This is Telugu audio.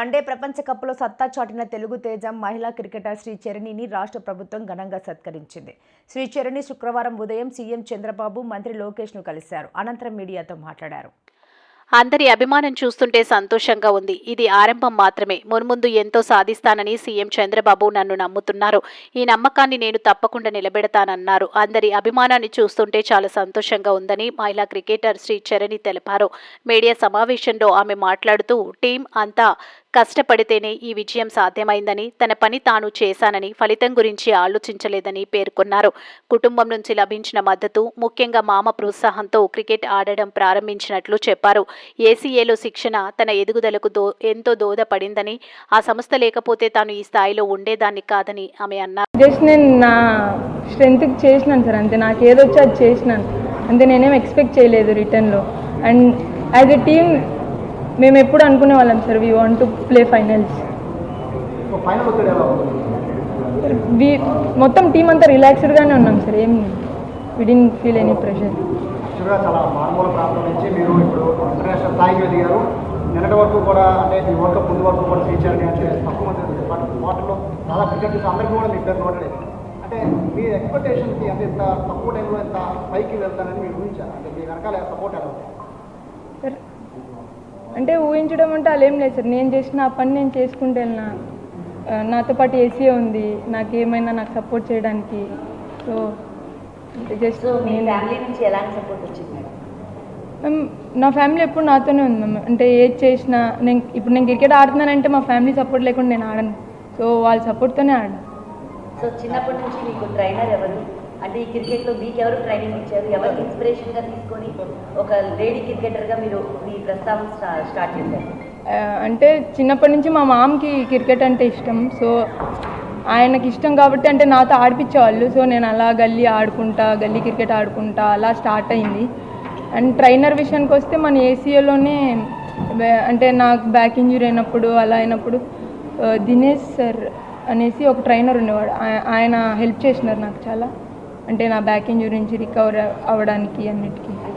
వన్డే ప్రపంచ కప్లో సత్తా చాటిన తెలుగు తేజం మహిళా క్రికెటర్ శ్రీ చరణిని రాష్ట్ర ప్రభుత్వం ఘనంగా సత్కరించింది. శ్రీ చరణి శుక్రవారం ఉదయం సీఎం చంద్రబాబు మంత్రి లోకేష్ను కలిశారు. అనంతరం మీడియాతో మాట్లాడారు. అందరి అభిమానం చూస్తుంటే సంతోషంగా ఉంది. ఇది ఆరంభం మాత్రమే. మున్ముందు ఎంతో సాధిస్తానని సీఎం చంద్రబాబు నన్ను నమ్ముతున్నారు. ఈ నమ్మకాన్ని నేను తప్పకుండా నిలబెడతానన్నారు. అందరి అభిమానాన్ని చూస్తుంటే చాలా సంతోషంగా ఉందని మహిళా క్రికెటర్ శ్రీ చరణి తెలిపారు. మీడియా సమావేశంలో ఆమె మాట్లాడుతూ టీం అంతా కష్టపడితేనే ఈ విజయం సాధ్యమైందని తన పని తాను చేశానని ఫలితం గురించి ఆలోచించలేదని పేర్కొన్నారు. కుటుంబం నుంచి లభించిన మద్దతు ముఖ్యంగా మామ ప్రోత్సాహంతో క్రికెట్ ఆడడం ప్రారంభించినట్లు చెప్పారు. ఏసీఏలో శిక్షణ తన ఎదుగుదలకు దో ఎంతో దోహదపడిందని ఆ సంస్థ లేకపోతే తాను ఈ స్థాయిలో ఉండేదాన్ని కాదని ఆమె అన్నారు. జస్ట్ నేను నా స్ట్రెంత్కి చేసినాను సార్ అంతే. నాకు ఏదొచ్చో అది చేసినాను. అంతే నేనేం ఎక్స్పెక్ట్ చేయలేదు రిటర్న్లో. అండ్ యాజ్ ఎ టీమ్ మేము ఎప్పుడు అనుకునే వాళ్ళం sir we want to play finals వి మొత్తం టీం అంతా రిలాక్స్డ్గానే ఉన్నాం సార్ ఏం విడిన్ ఫీల్ ఎనీ ప్రెషర్ చాలా మారుమూల ప్రాంతం నుంచి మీరు ఇప్పుడు ఇంటర్నేషనల్ స్థాయికి ఎదిగారు. నిన్నటి వరకు కూడా అంటే ఈ వరల్డ్ కప్ ముందు వరకు కూడా అంటే తక్కువ మంది వాటిలో చాలా అందరికీ కూడా మీకు పేరు నోటలేదు అంటే మీ ఎక్స్పెక్టేషన్కి అంటే ఇంత తక్కువ టైంలో ఇంత పైకి వెళ్తానని మీరు ఊహించారు? అంటే మీ వెనకాల సపోర్ట్ ఎలా అంటే ఊహించడం అంటే అలా ఏం లేదు సార్. నేను చేసిన ఆ పని నేను చేసుకుంటూ వెళ్ళిన. నాతో పాటు ఏసీఏ ఉంది. నాకు ఏమైనా నాకు సపోర్ట్ చేయడానికి. సో జస్ట్ మీ ఫ్యామిలీ నుంచి ఎలాంటి సపోర్ట్ వచ్చింది మ్యామ్ నా ఫ్యామిలీ ఎప్పుడు నాతోనే ఉంది మ్యామ్ అంటే ఏది చేసినా నేను ఇప్పుడు నేను క్రికెట్ ఆడుతున్నానంటే మా ఫ్యామిలీ సపోర్ట్ లేకుండా నేను ఆడను. సో వాళ్ళ సపోర్ట్తోనే ఆడాను. సో చిన్నప్పటి నుంచి మీకు ట్రైనర్ ఎవరు? అంటే ఈ క్రికెట్లో మీకు ఎవరు ట్రైనింగ్ ఇచ్చారు? ఎవరికి ఇన్స్పిరేషన్గా తీసుకొని ఒక లేడీ క్రికెటర్గా మీరు మీ ప్రస్తావన స్టార్ట్ చేశారు? అంటే చిన్నప్పటి నుంచి మా మామకి క్రికెట్ అంటే ఇష్టం. సో ఆయనకి ఇష్టం కాబట్టి అంటే నాతో ఆడిపించేవాళ్ళు సో నేను అలా గల్లీ ఆడుకుంటా గల్లీ క్రికెట్ ఆడుకుంటా అలా స్టార్ట్ అయింది. అండ్ ట్రైనర్ విషయానికి వస్తే మన ఏసీఏలోనే అంటే నాకు బ్యాక్ ఇంజురీ అయినప్పుడు అలా అయినప్పుడు దినేష్ సార్ అనేసి ఒక ట్రైనర్ ఉండేవాడు. ఆయన హెల్ప్ చేసినారు నాకు చాలా. అంటే నా బ్యాక్ ఇంజురీ నుంచి రికవర్ అవ్వడానికి అన్నిటికీ.